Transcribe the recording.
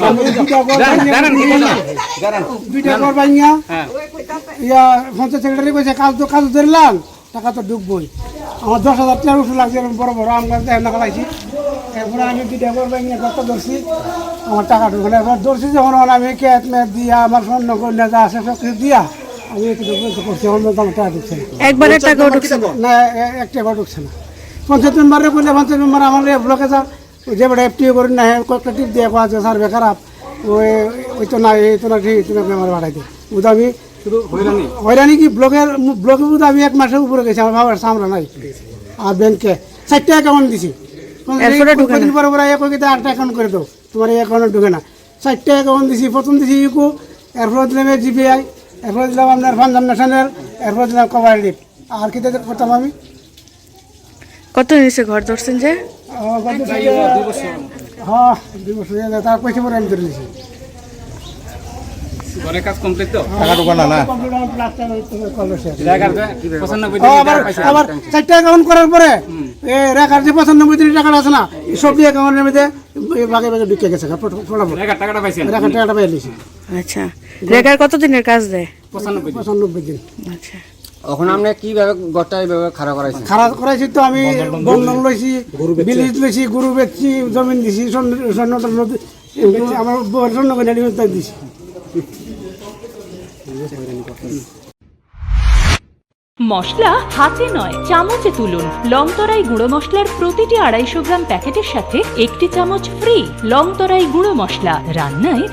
আমি দুইটা ঘর ভাঙিয়া- ইয়া পঞ্চায়েত সেক্রেটারি কইছে কাজ তো কাজ ধরলাম টাকা তো ঢুকবই আমার দশ হাজার টাকা উঠে লাগছে বড় বড় আম গাছ দেখে ফেলাইছি এরপরে আমি দুইটা ঘর ভাঙিয়া গত ধরছি আমার টাকা ঢুকে না এবার ধরছি যখন আমি ক্যাট ম্যাট দিয়া আমার স্বর্ণ কন্যা যা আছে সব কিছু দিয়া আমি একটু করছি মধ্যে আমার টাকা ঢুকছে না। একবারের টাকাও ঢুকছে না ঢুকছে না পঞ্চায়েত মেম্বারে বললে পঞ্চায়েত মেম্বার আমার ব্লকে যা যে বেটা এফটিও করি না হ্যাঁ কয়েকটা টিপ দিয়ে কোয়া আছে সার্ভে খারাপ ওই ওই তো না এই তো না ঠিক তুমি মেম্বার বাড়াই দিই ওটা আমি? শুধু হয়রানি? হয়রানি কি? ব্লকের ব্লকের মধ্যে আমি এক মাসের উপরে গেছি আমার বাবার সামরা নাই। আর ব্যাংকে চারটে অ্যাকাউন্ট দিছি। পরে পরে এক কইতে আটটা অ্যাকাউন্ট করে দাও। তোমার এই অ্যাকাউন্টে ঢুকে না। চারটে অ্যাকাউন্ট দিছি প্রথম দিছি ইউকো এরপর দিলাম জিপিআই এরপর দিলাম আপনার পাঞ্জাব ন্যাশনাল এরপর দিলাম কোপারেটিভ আর কি করতাম আমি? কত নিচে ঘর ধরছেন যে? হ্যাঁ দুই বছর তার পয়সা পরে আমি ধরে নিয়েছি ঘরের কাজ কমপ্লিট তো টাকা ঢোকানো না কম্পিউটার প্লাস্টার করল সে। রেখার পঁচানব্বই ও, আবার আবার চারটে অ্যাকাউন্ট করার পরে রেখার যে পঁচানব্বই টাকাটা আছে না সব দিয়ে অ্যাকাউন্টের মধ্যে ভাগে ভাগে ঢুকে গেছে রেখার টাকাটা রেখার টাকাটা পেয়ে আচ্ছা রেগার কত দিনের কাজ দেয় পঁচানব্বই দিন। পঁচানব্বই দিন আচ্ছা এখন আপনি কীভাবে এইভাবে খারাপ করাইছেন? খারাপ করাইছি তো আমি বন্ধন লইছি বিলিজ লইছি গরু বেচছি জমিন দিছি স্বর্ণ আমার স্বর্ণ দিছি। মশলা হাতে নয় চামচে তুলুন। লংতরাই গুঁড়ো মশলার প্রতিটি আড়াইশো গ্রাম প্যাকেটের সাথে একটি চামচ ফ্রি লংতরাই গুঁড়ো মশলা। রান্নায়